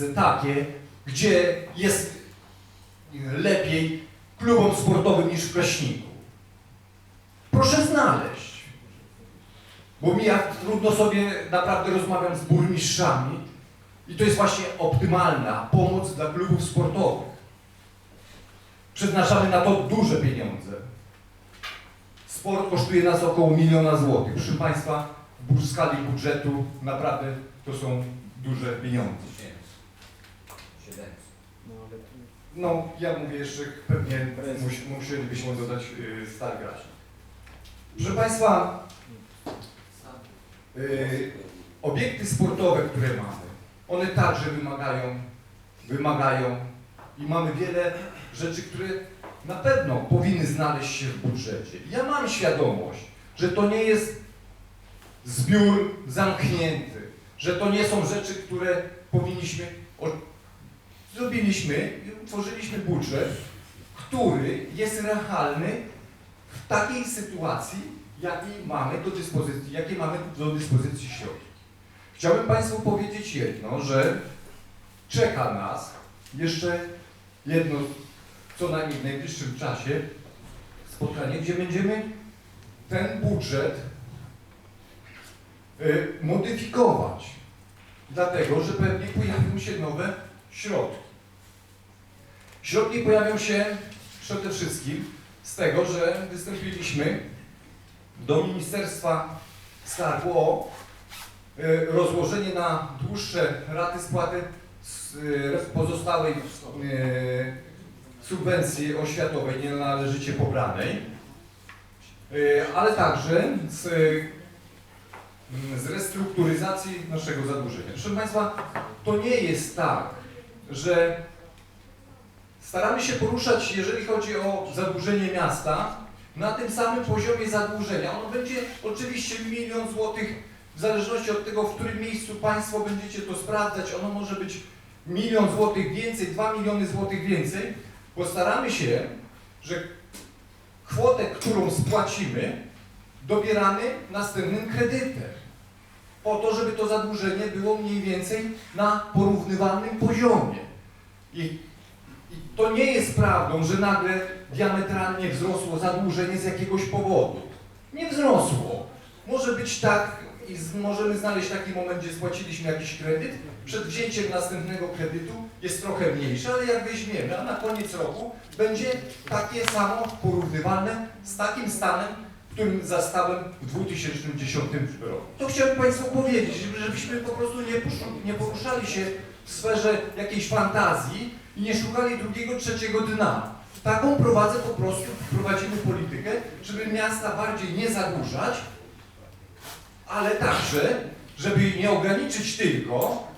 miejsce takie, gdzie jest lepiej klubom sportowym niż w Kraśniku? Proszę znaleźć. Bo mi jak trudno sobie naprawdę rozmawiam z burmistrzami i to jest właśnie optymalna pomoc dla klubów sportowych. Przeznaczamy na to duże pieniądze. Sport kosztuje nas około miliona złotych. Proszę Państwa, w skali budżetu naprawdę to są duże pieniądze. 700. No, ja mówię jeszcze, pewnie mus, musielibyśmy dodać yy, Stargrać. Proszę Państwa, yy, obiekty sportowe, które mamy, one także wymagają, wymagają i mamy wiele rzeczy, które na pewno powinny znaleźć się w budżecie. Ja mam świadomość, że to nie jest zbiór zamknięty, że to nie są rzeczy, które powinniśmy. Zrobiliśmy i utworzyliśmy budżet, który jest realny w takiej sytuacji, jakiej mamy do dyspozycji, jakie mamy do dyspozycji środki. Chciałbym Państwu powiedzieć jedno, że czeka nas jeszcze jedno, co najmniej w najbliższym czasie, spotkanie, gdzie będziemy ten budżet y, modyfikować. Dlatego, że pewnie pojawią się nowe środki. Środki pojawią się przede wszystkim z tego, że wystąpiliśmy do Ministerstwa Skarbu o y, rozłożenie na dłuższe raty spłaty y, pozostałej y, subwencji oświatowej nienależycie pobranej, ale także z, z restrukturyzacji naszego zadłużenia. Proszę Państwa, to nie jest tak, że staramy się poruszać, jeżeli chodzi o zadłużenie miasta, na tym samym poziomie zadłużenia. Ono będzie oczywiście milion złotych, w zależności od tego, w którym miejscu Państwo będziecie to sprawdzać, ono może być milion złotych więcej, dwa miliony złotych więcej. Postaramy się, że kwotę, którą spłacimy, dobieramy następnym kredytem. Po to, żeby to zadłużenie było mniej więcej na porównywalnym poziomie. I, I to nie jest prawdą, że nagle diametralnie wzrosło zadłużenie z jakiegoś powodu. Nie wzrosło. Może być tak i z, możemy znaleźć taki moment, gdzie spłaciliśmy jakiś kredyt, przed wzięciem następnego kredytu jest trochę mniejszy, ale jak weźmiemy, a na koniec roku będzie takie samo porównywalne z takim stanem, którym zastałem w 2010 roku. To chciałem Państwu powiedzieć, żebyśmy po prostu nie, nie poruszali się w sferze jakiejś fantazji i nie szukali drugiego, trzeciego dna. Taką prowadzę po prostu, prowadzimy politykę, żeby miasta bardziej nie zadłużać, ale także, żeby nie ograniczyć tylko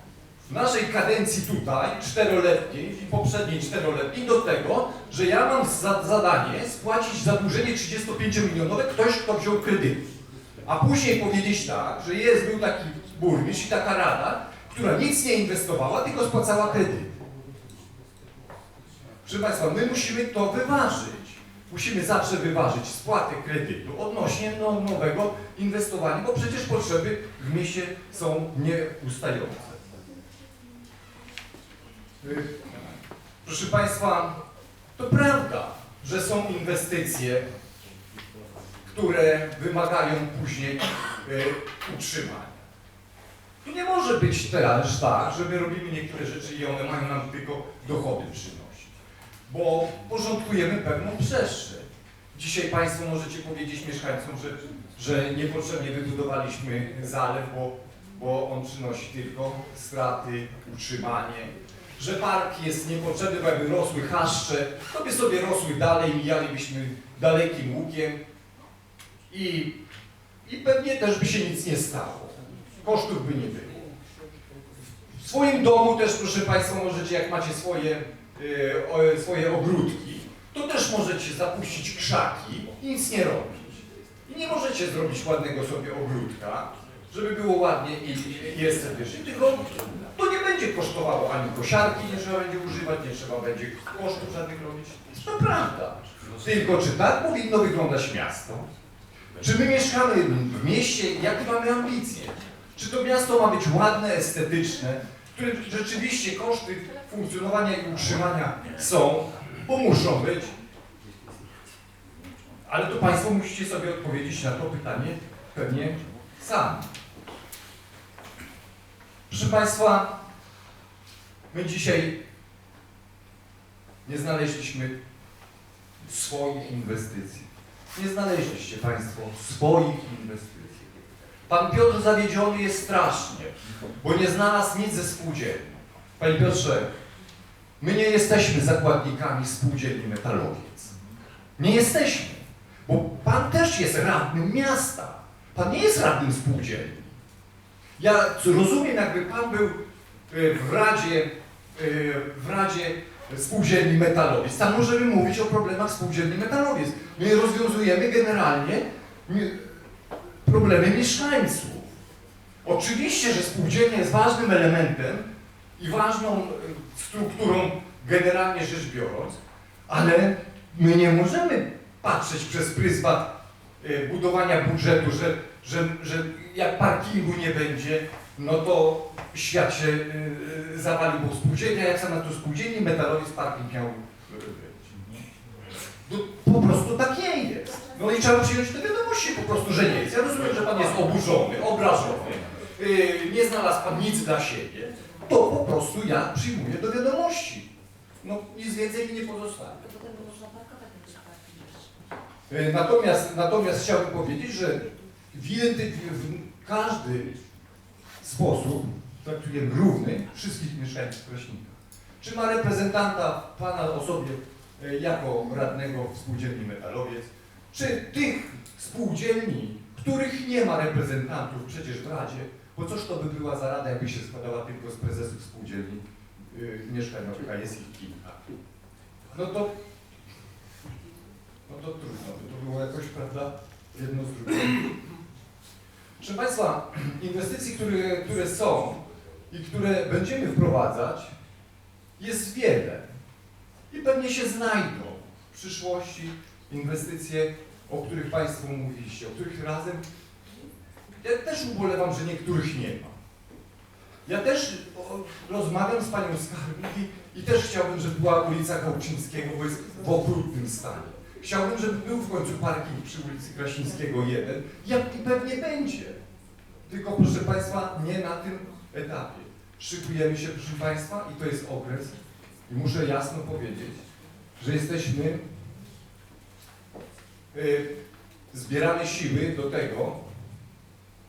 w naszej kadencji tutaj, czteroletniej i poprzedniej czteroletniej, do tego, że ja mam za zadanie spłacić zadłużenie 35-milionowe ktoś, kto wziął kredyt. A później powiedzieć tak, że jest, był taki burmistrz i taka rada, która nic nie inwestowała, tylko spłacała kredyt. Proszę Państwa, my musimy to wyważyć. Musimy zawsze wyważyć spłatę kredytu odnośnie no, nowego inwestowania, bo przecież potrzeby w mieście są nieustające. Proszę Państwa, to prawda, że są inwestycje, które wymagają później y, utrzymania. To nie może być też tak, że my robimy niektóre rzeczy i one mają nam tylko dochody przynosić bo porządkujemy pewną przestrzeń. Dzisiaj Państwo możecie powiedzieć mieszkańcom, że, że niepotrzebnie wybudowaliśmy zalew, bo, bo on przynosi tylko straty, utrzymanie, że park jest niepotrzebny, bo jakby rosły chaszcze, to by sobie rosły dalej, mijalibyśmy dalekim łukiem i, i pewnie też by się nic nie stało. Kosztów by nie było. W swoim domu też, proszę Państwa, możecie, jak macie swoje y, o, swoje ogródki, to też możecie zapuścić krzaki i nic nie robić. I nie możecie zrobić ładnego sobie ogródka, żeby było ładnie i, i estetycznie, tylko to będzie kosztowało ani kosiarki, nie trzeba będzie używać, nie trzeba będzie kosztów żadnych robić. To prawda. Tylko czy tak powinno wyglądać miasto? Czy my mieszkamy w mieście, jakie mamy ambicje? Czy to miasto ma być ładne, estetyczne, które rzeczywiście koszty funkcjonowania i utrzymania są, bo muszą być. Ale to Państwo musicie sobie odpowiedzieć na to pytanie pewnie sami. Proszę Państwa, my dzisiaj nie znaleźliśmy swoich inwestycji. Nie znaleźliście Państwo swoich inwestycji. Pan Piotr zawiedziony jest strasznie, bo nie znalazł nic ze spółdzielni. Panie Piotrze, my nie jesteśmy zakładnikami spółdzielni Metalowiec. Nie jesteśmy, bo Pan też jest radnym miasta. Pan nie jest radnym spółdzielni. Ja rozumiem, jakby Pan był y, w Radzie, w Radzie Spółdzielni Metalowiec. Tam możemy mówić o problemach Spółdzielni Metalowiec. My rozwiązujemy generalnie problemy mieszkańców. Oczywiście, że spółdzielnia jest ważnym elementem i ważną y, strukturą generalnie rzecz biorąc, ale my nie możemy patrzeć przez pryzmat y, budowania budżetu, że, że, że jak parkingu nie będzie, no to świat się y, y, zawali, bo spółdzielnia, jak sama to spółdzielni, metalowiec parking miał y, być. No, po prostu tak nie jest. No i trzeba przyjąć do wiadomości po prostu, że nie jest. Ja rozumiem, że Pan jest oburzony, obrażony, yy, nie znalazł Pan nic dla siebie. To po prostu ja przyjmuję do wiadomości. No nic więcej mi nie pozostaje. Yy, Natomiast, natomiast chciałbym powiedzieć, że w, w każdy sposób traktujemy równy wszystkich mieszkańców Kraśnika. Czy ma reprezentanta Pana osobie e, jako radnego w spółdzielni Metalowiec, czy tych spółdzielni, których nie ma reprezentantów przecież w Radzie, bo cóż to by była za rada, jakby się składała tylko z prezesów spółdzielni yy, mieszkaniowych, a jest ich kilka. No to, no to trudno, by to było jakoś, prawda, jedno z drugim. Proszę Państwa, inwestycji, które, które są i które będziemy wprowadzać, jest wiele. I pewnie się znajdą w przyszłości inwestycje, o których Państwo mówiliście, o których razem. Ja też ubolewam, że niektórych nie ma. Ja też rozmawiam z Panią Skarbnik i, i też chciałbym, żeby była ulica Kołczyńskiego, bo jest w okrutnym stanie. Chciałbym, żeby był w końcu parking przy ulicy Krasińskiego 1, jak i pewnie będzie. Tylko proszę Państwa, nie na tym etapie. Szykujemy się, proszę Państwa, i to jest okres, i muszę jasno powiedzieć, że jesteśmy, y, zbieramy siły do tego,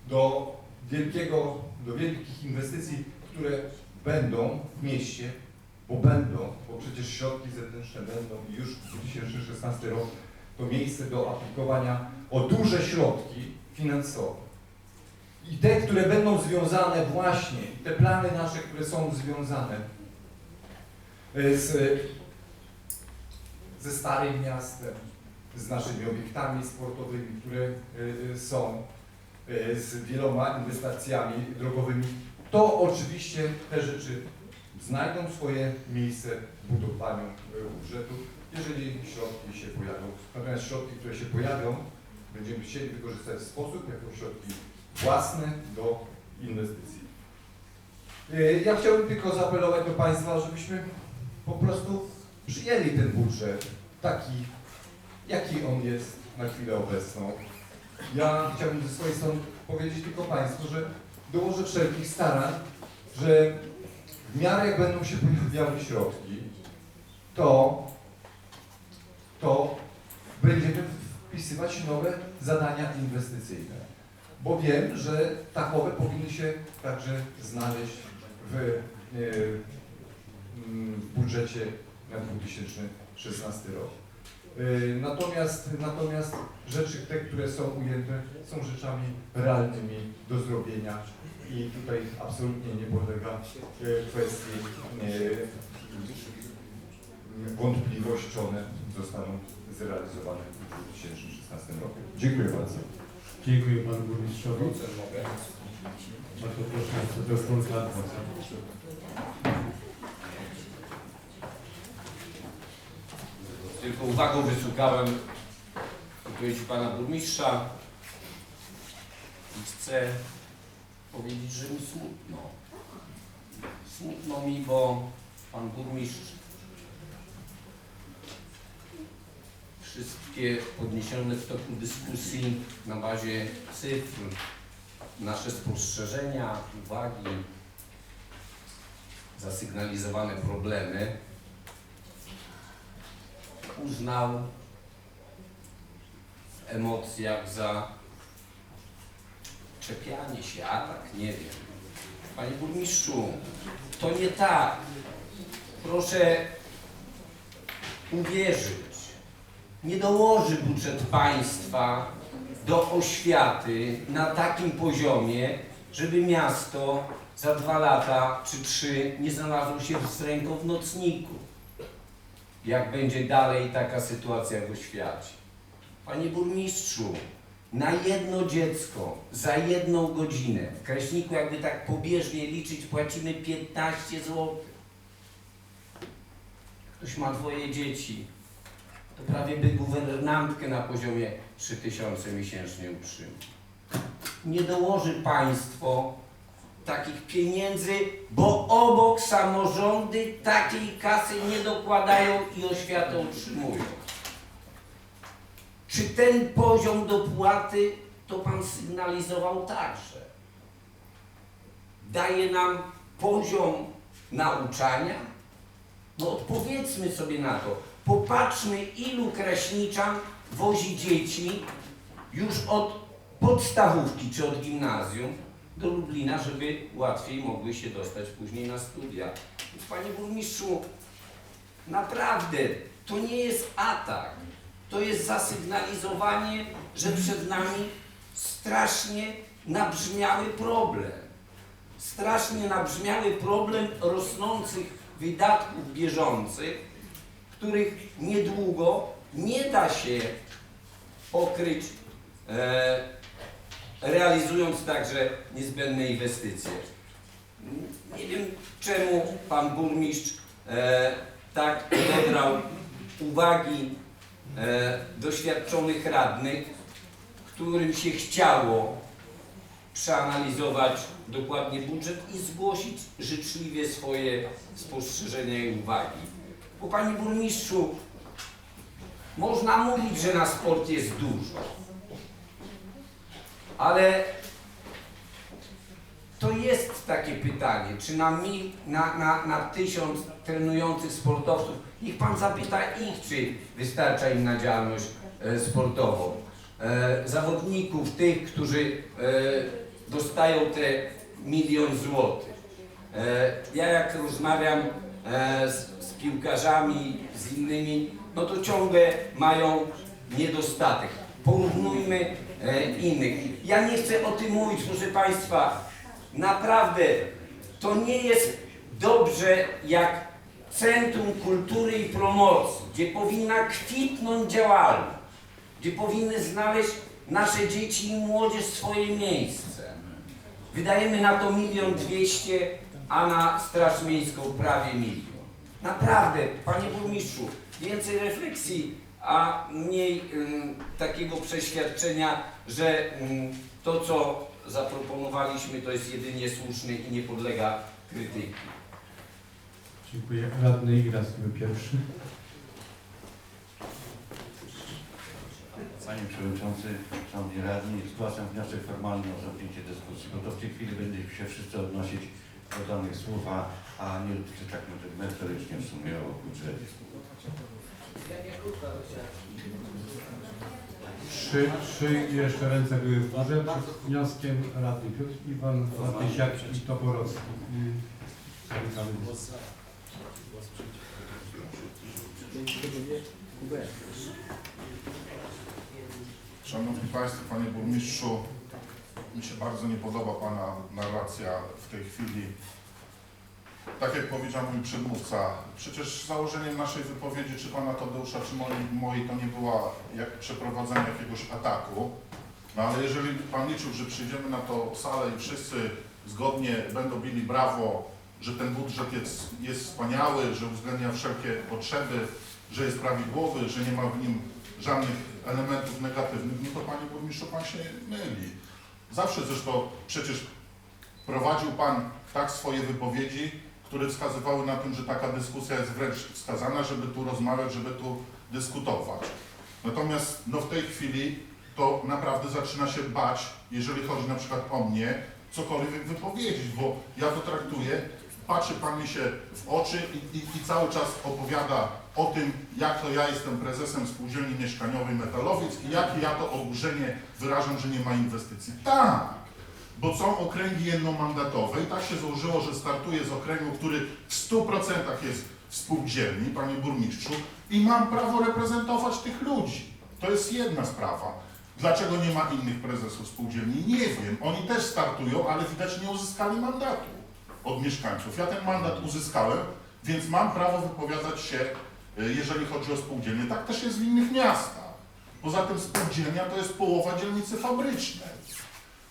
do wielkiego, do wielkich inwestycji, które będą w mieście, bo będą, bo przecież środki zewnętrzne będą i już w 2016 rok to miejsce do aplikowania o duże środki finansowe. I te, które będą związane właśnie, te plany nasze, które są związane e, z, ze Starym Miastem, z naszymi obiektami sportowymi, które e, są, e, z wieloma inwestycjami drogowymi, to oczywiście te rzeczy znajdą swoje miejsce w budowaniu budżetu, jeżeli środki się pojawią. Natomiast środki, które się pojawią, będziemy chcieli wykorzystać w sposób, jako środki własne do inwestycji. E, Ja chciałbym tylko zaapelować do Państwa, żebyśmy po prostu przyjęli ten budżet taki, jaki on jest na chwilę obecną. Ja chciałbym ze swojej strony powiedzieć tylko Państwu, że dołożę wszelkich starań, że w miarę jak będą się pojawiały środki, to, to będziemy wpisywać nowe zadania inwestycyjne. Bo wiem, że takowe powinny się także znaleźć w, e, mm, w budżecie na 2016 rok. E, Natomiast, natomiast rzeczy te, które są ujęte, są rzeczami realnymi do zrobienia i tutaj absolutnie nie podlega kwestii e, wątpliwości, czy one zostaną zrealizowane w 2016 roku. Dziękuję bardzo. Dziękuję panu burmistrzowi. Bardzo proszę. Z tylko uwagą wysłuchałem wypowiedzi pana burmistrza i chcę powiedzieć, że mi smutno. Smutno mi, bo pan burmistrz wszystkie podniesione w toku dyskusji na bazie cyfr, nasze spostrzeżenia, uwagi, zasygnalizowane problemy uznał w emocjach za czepianie się, atak, nie wiem. Panie burmistrzu, to nie tak. Proszę uwierzyć, nie dołoży budżet państwa do oświaty na takim poziomie, żeby miasto za dwa lata czy trzy nie znalazło się z ręką w nocniku. Jak będzie dalej taka sytuacja w oświacie. Panie burmistrzu, na jedno dziecko za jedną godzinę w Kraśniku, jakby tak pobieżnie liczyć, płacimy 15 zł. Ktoś ma dwoje dzieci, to prawie by guwernantkę na poziomie 3000 miesięcznie utrzymał. Nie dołoży państwo takich pieniędzy, bo obok samorządy takiej kasy nie dokładają i oświatę utrzymują. Czy ten poziom dopłaty to pan sygnalizował także? Daje nam poziom nauczania? No odpowiedzmy sobie na to. Popatrzmy, ilu kraśniczan wozi dzieci już od podstawówki czy od gimnazjum do Lublina, żeby łatwiej mogły się dostać później na studia. Więc panie burmistrzu, naprawdę to nie jest atak. To jest zasygnalizowanie, że przed nami strasznie nabrzmiały problem. Strasznie nabrzmiały problem rosnących wydatków bieżących, których niedługo nie da się pokryć, e, realizując także niezbędne inwestycje. Nie wiem, czemu pan burmistrz e, tak odebrał uwagi doświadczonych radnych, którym się chciało przeanalizować dokładnie budżet i zgłosić życzliwie swoje spostrzeżenia i uwagi. Bo panie burmistrzu, można mówić, że na sport jest dużo, ale to jest takie pytanie, czy na, mil, na, na, na tysiąc trenujących sportowców, niech pan zapyta ich, czy wystarcza im na działalność e, sportową. E, zawodników, tych, którzy e, dostają te milion złotych. E, ja jak rozmawiam e, z, z piłkarzami, z innymi, no to ciągle mają niedostatek. Porównujmy e, innych. Ja nie chcę o tym mówić, proszę Państwa. Naprawdę to nie jest dobrze jak Centrum Kultury i Promocji, gdzie powinna kwitnąć działalność, gdzie powinny znaleźć nasze dzieci i młodzież swoje miejsce. Wydajemy na to milion dwieście, a na Straż Miejską prawie milion. Naprawdę, Panie Burmistrzu, więcej refleksji, a mniej ym, takiego przeświadczenia, że ym, to, co zaproponowaliśmy, to jest jedynie słuszne i nie podlega krytyki. Dziękuję. Radny Igras był pierwszy. Panie Przewodniczący, Szanowni Radni, zgłaszam wniosek formalny o zamknięcie dyskusji, bo to w tej chwili będziemy się wszyscy odnosić do danych słów, a, a nie dotyczy tak merytorycznie w sumie o budżecie. Trzy, trzy jeszcze ręce były w górze przed wnioskiem radny Piotr Iwan, Matysiak i Toporowski. Zamykamy dyskusję. Szanowni Państwo, Panie Burmistrzu, mi się bardzo nie podoba Pana narracja w tej chwili. Tak jak powiedział mój przedmówca, przecież założeniem naszej wypowiedzi, czy Pana Tadeusza, czy mojej, mojej to nie była jak przeprowadzenie jakiegoś ataku. No ale jeżeli Pan liczył, że przyjdziemy na tą salę i wszyscy zgodnie będą bili brawo, że ten budżet jest, jest wspaniały, że uwzględnia wszelkie potrzeby, że jest prawidłowy, że nie ma w nim żadnych elementów negatywnych, no to Panie Burmistrzu, Pan się myli. Zawsze zresztą przecież prowadził Pan tak swoje wypowiedzi, które wskazywały na tym, że taka dyskusja jest wręcz wskazana, żeby tu rozmawiać, żeby tu dyskutować. Natomiast no, w tej chwili to naprawdę zaczyna się bać, jeżeli chodzi na przykład o mnie, cokolwiek wypowiedzieć, bo ja to traktuję, patrzy Pan mi się w oczy i, i, i cały czas opowiada o tym, jak to ja jestem prezesem spółdzielni mieszkaniowej Metalowiec i jakie ja to oburzenie wyrażam, że nie ma inwestycji. Tak, bo są okręgi jednomandatowe i tak się złożyło, że startuję z okręgu, który w 100% jest w spółdzielni, Panie Burmistrzu, i mam prawo reprezentować tych ludzi. To jest jedna sprawa. Dlaczego nie ma innych prezesów spółdzielni? Nie wiem. Oni też startują, ale widać nie uzyskali mandatu od mieszkańców. Ja ten mandat uzyskałem, więc mam prawo wypowiadać się, y, jeżeli chodzi o spółdzielnie. Tak też jest w innych miastach. Poza tym spółdzielnia to jest połowa dzielnicy fabrycznej.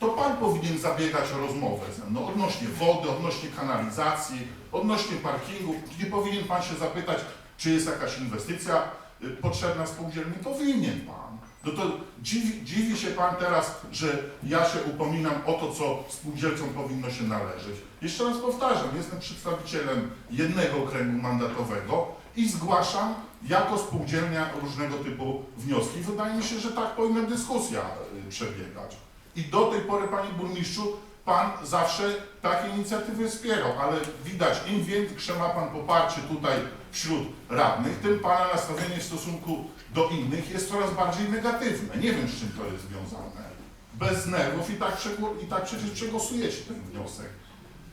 To Pan powinien zabiegać o rozmowę ze mną odnośnie wody, odnośnie kanalizacji, odnośnie parkingu. Nie powinien Pan się zapytać, czy jest jakaś inwestycja y, potrzebna spółdzielni? Powinien Pan. No to dziwi, dziwi się Pan teraz, że ja się upominam o to, co spółdzielcom powinno się należeć. Jeszcze raz powtarzam, jestem przedstawicielem jednego okręgu mandatowego i zgłaszam jako spółdzielnia różnego typu wnioski. Wydaje mi się, że tak powinna dyskusja y, przebiegać. I do tej pory, Panie Burmistrzu, Pan zawsze takie inicjatywy wspierał, ale widać, im większe ma Pan poparcie tutaj wśród radnych, tym Pana nastawienie w stosunku do innych jest coraz bardziej negatywne. Nie wiem, z czym to jest związane. Bez nerwów i tak, i tak przecież przegłosujecie ten wniosek.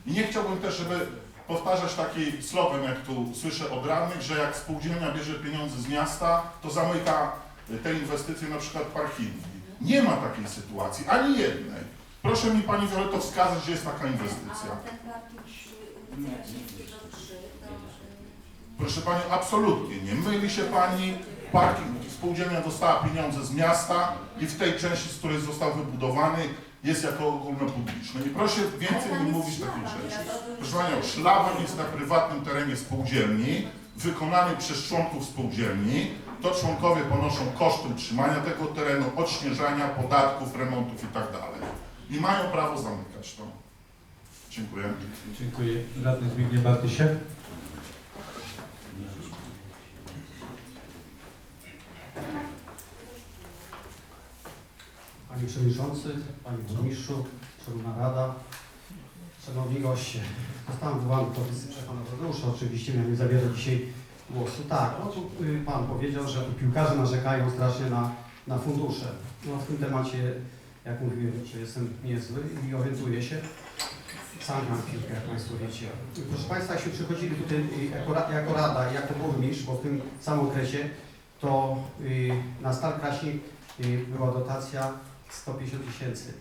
I nie chciałbym też, żeby powtarzać taki slogan, jak tu słyszę od radnych, że jak spółdzielnia bierze pieniądze z miasta, to zamyka te inwestycje, na przykład parkingi. Nie ma takiej sytuacji, ani jednej. Proszę mi Pani Wioleto wskazać, że jest taka inwestycja. A ten parking przy ulicy Racińskiego 3, to... Proszę Pani, absolutnie nie. Myli się Pani. Parking, spółdzielnia dostała pieniądze z miasta i w tej części, z której został wybudowany, jest jako ogólnopubliczny. I proszę więcej nie mówić takich rzeczy. Proszę Panią, szlaban jest na prywatnym terenie spółdzielni, wykonany przez członków spółdzielni. To członkowie ponoszą koszty utrzymania tego terenu, odśnieżania, podatków, remontów itd. I mają prawo zamykać to. Dziękuję. Dziękuję. Radny Zbigniew Bartysiak. Panie Przewodniczący, Panie Burmistrzu, Szanowna Rada, Szanowni goście. Zostałem wywołany do wizyty przez Pana Tadeusza, oczywiście miałem zabierać dzisiaj Tak, no tu y, Pan powiedział, że piłkarze narzekają strasznie na, na fundusze. No w tym temacie, jak mówiłem, że jestem niezły i orientuję się. Sam mam piłkę, jak Państwo wiecie. Proszę Państwa, jeśli przychodzili tutaj y, jako, jako Rada jako burmistrz, bo w tym samym okresie, to y, na y, była dotacja 150 tysięcy.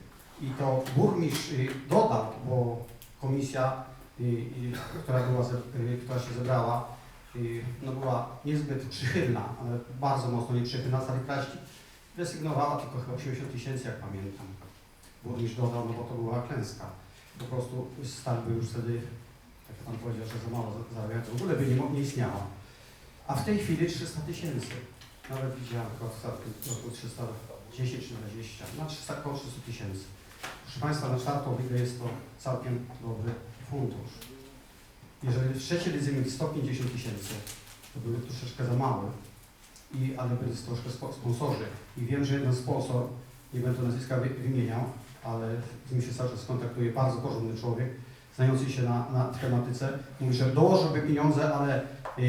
I to burmistrz dodał, bo komisja, która, była, która się zebrała, no była niezbyt przychylna, ale bardzo mocno nieprzychylna. Stary Kraśnik resygnowała tylko chyba 80 tysięcy, jak pamiętam. Burmistrz dodał, no bo to była klęska. Po prostu stal był już wtedy, jak pan powiedział, że za mało za- zarabiał, to w ogóle by nie, nie istniała. A w tej chwili 300 tysięcy. Nawet widziałem chyba w roku 310 czy 20, na 300, około 300 tysięcy. Proszę Państwa, na czwartą ligę jest to całkiem dobry fundusz. Jeżeli w trzeciej lidze mieli 150 tysięcy, to były troszeczkę za małe, i, ale byli troszkę spo- sponsorzy. I wiem, że jeden sponsor, nie będę nazwiska wy- wymieniał, ale z nim się cały czas kontaktuje, bardzo porządny człowiek, znający się na, na tematyce, mówi, że dołożyłby pieniądze, ale y,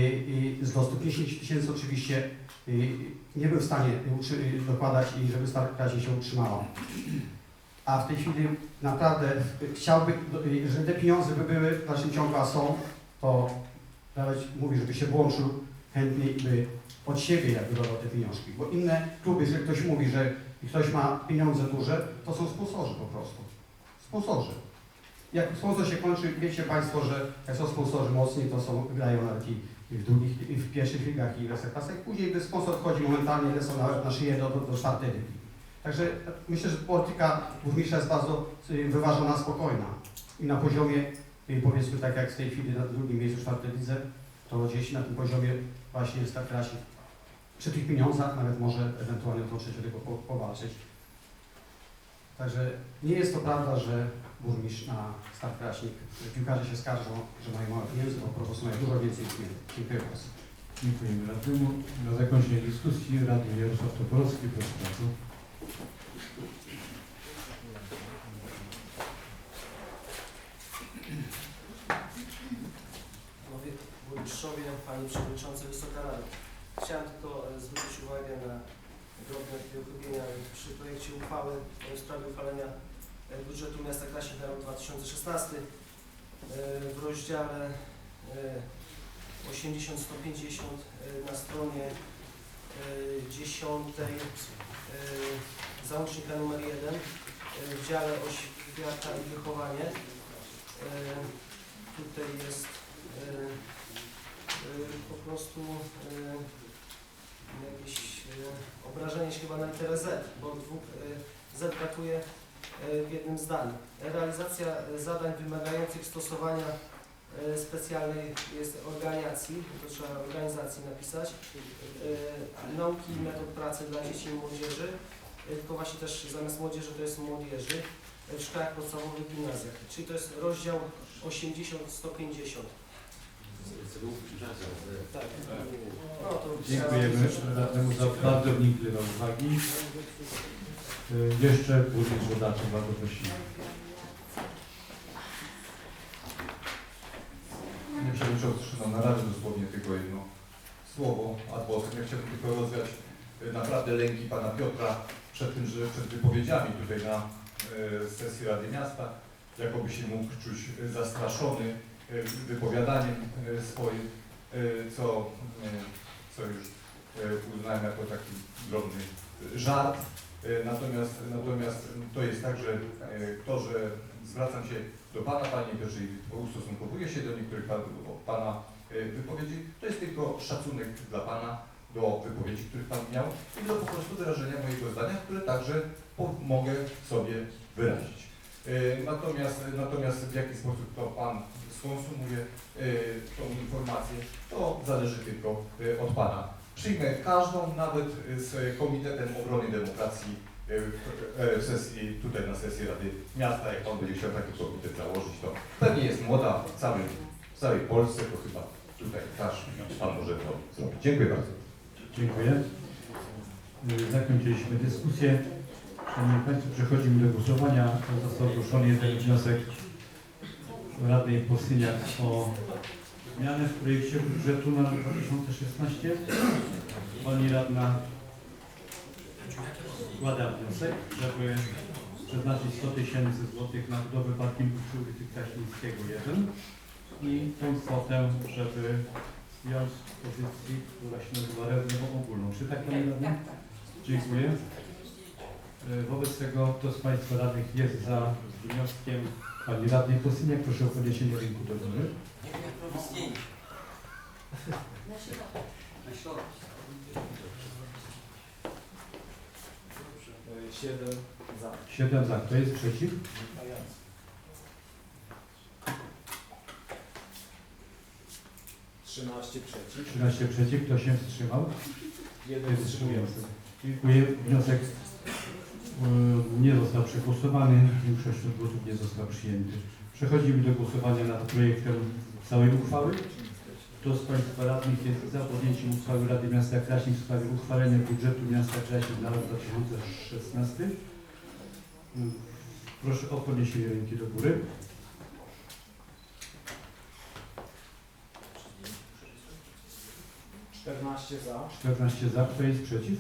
y, z do 150 tysięcy oczywiście y, nie był w stanie dokładać i żeby Stara Krasie się utrzymała. A w tej chwili naprawdę chciałby, y, że te pieniądze by były w dalszym ciągu, a są, to nawet mówi, żeby się włączył chętnie i by od siebie jakby dodał te pieniążki. Bo inne kluby, jeżeli ktoś mówi, że ktoś ma pieniądze duże, to są sponsorzy po prostu. Sponsorzy. Jak sponsor się kończy, wiecie Państwo, że jak są sponsorzy mocni, to są, grają nawet i w drugich, i w pierwszych ligach i w ekstraklasach. Później, gdy sponsor wchodzi momentalnie, lecą na, na szyję do, do czwartej ligi. Także myślę, że polityka burmistrza jest bardzo y, wyważona, spokojna. I na poziomie, y, powiedzmy tak jak w tej chwili na drugim miejscu czwartej lidze, to gdzieś na tym poziomie właśnie jest ta klasie. Przy tych pieniądzach nawet może ewentualnie o tą trzecią ligę po, powalczyć. Także nie jest to prawda, że burmistrz na Start Kraśnik. Piłkarze się skarżą, że mają mało pieniędzy, bo po prostu mają dużo więcej pieniędzy. Dziękuję bardzo. Dziękujemy radnemu. Na zakończenie dyskusji radny Jarosław Toporowski, proszę bardzo. Burmistrzowie, Pani Przewodniczący, Wysoka Rada. Chciałem tylko e, zwrócić uwagę na drobne uchybienia przy projekcie uchwały w sprawie uchwalenia e, budżetu miasta Kraśnik na rok 2016. E, W rozdziale e, 80-150 e, na stronie e, 10 e, załącznika numer 1 e, w dziale oświata i wychowanie. E, Tutaj jest e, e, po prostu e, jakieś e, obrażenie się chyba na literę Z, bo dwóch e, Z brakuje e, w jednym zdaniu. Realizacja e, zadań wymagających stosowania e, specjalnej jest organizacji, to trzeba organizacji napisać, e, nauki i metod pracy dla dzieci i młodzieży, e, tylko właśnie też zamiast młodzieży to jest młodzieży e, w szkołach podstawowych, gimnazjach, czyli to jest rozdział 80-150. Tak. No Dziękujemy radnemu za bardzo wnikliwe uwagi. Jeszcze burmistrz Rodaczy, bardzo prosimy. No, na razie dosłownie tylko jedno słowo vocem. Ja chciałbym tylko rozwiać y, naprawdę lęki Pana Piotra przed tym, że przed wypowiedziami tutaj na y, sesji Rady Miasta, jakoby się mógł czuć y, zastraszony wypowiadaniem swoim, co, co już uznałem jako taki drobny żart. Natomiast, natomiast to jest tak, że to, że zwracam się do Pana, Panie Piotrze, i ustosunkowuję się do niektórych pan, Pana y, wypowiedzi, to jest tylko szacunek dla Pana do wypowiedzi, których Pan miał i do po prostu wyrażenia mojego zdania, które także mogę sobie wyrazić. Y, Natomiast, natomiast w jaki sposób to Pan skonsumuje y, tą informację, to zależy tylko od Pana. Przyjmę każdą, nawet z Komitetem Obrony Demokracji w- w sesji, tutaj na sesji Rady Miasta, jak Pan będzie chciał taki komitet założyć, to pewnie jest moda w, całym, w całej Polsce, to chyba tutaj każdy Pan może to zrobić. Dziękuję bardzo. Dziękuję. Y, Zakończyliśmy dyskusję. Szanowni Państwo, przechodzimy do głosowania. Został zgłoszony jeden wniosek Rady Posyniak o zmianę w projekcie budżetu na rok 2016. Pani radna składa wniosek, żeby przeznaczyć 100 tysięcy złotych na budowę parkingu przy ulicy Kraśnickiego 1 i tą kwotę, żeby zdjąć z pozycji, która się nazywa rezerwą ogólną. Czy tak Pani Radna? Tak, tak. Dziękuję. E, Wobec tego kto z Państwa radnych jest za wnioskiem Pani Radnej Posyniak, proszę o podniesienie ręku do góry. Na środek. Siedem za. Siedem za. Kto jest przeciw? Trzynaście przeciw. 13 przeciw. Kto się wstrzymał? Jeden wstrzymujący. Dziękuję. Wniosek y, nie został przegłosowany. Większością głosów nie został przyjęty. Przechodzimy do głosowania nad projektem całej uchwały. Kto z Państwa radnych jest za podjęciem uchwały Rady Miasta Kraśnik w sprawie uchwalenia budżetu miasta Kraśnik na rok 2016? Mm, Proszę o podniesienie ręki do góry. Czternaście za. 14 za. Kto jest przeciw?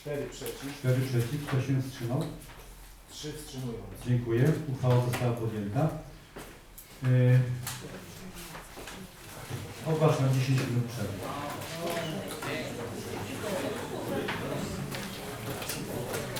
Cztery przeciw. 4 przeciw. Kto się wstrzymał? Trzy wstrzymujący. Dziękuję. Uchwała została podjęta. Yy, ogłaszam 10 minut przerwy.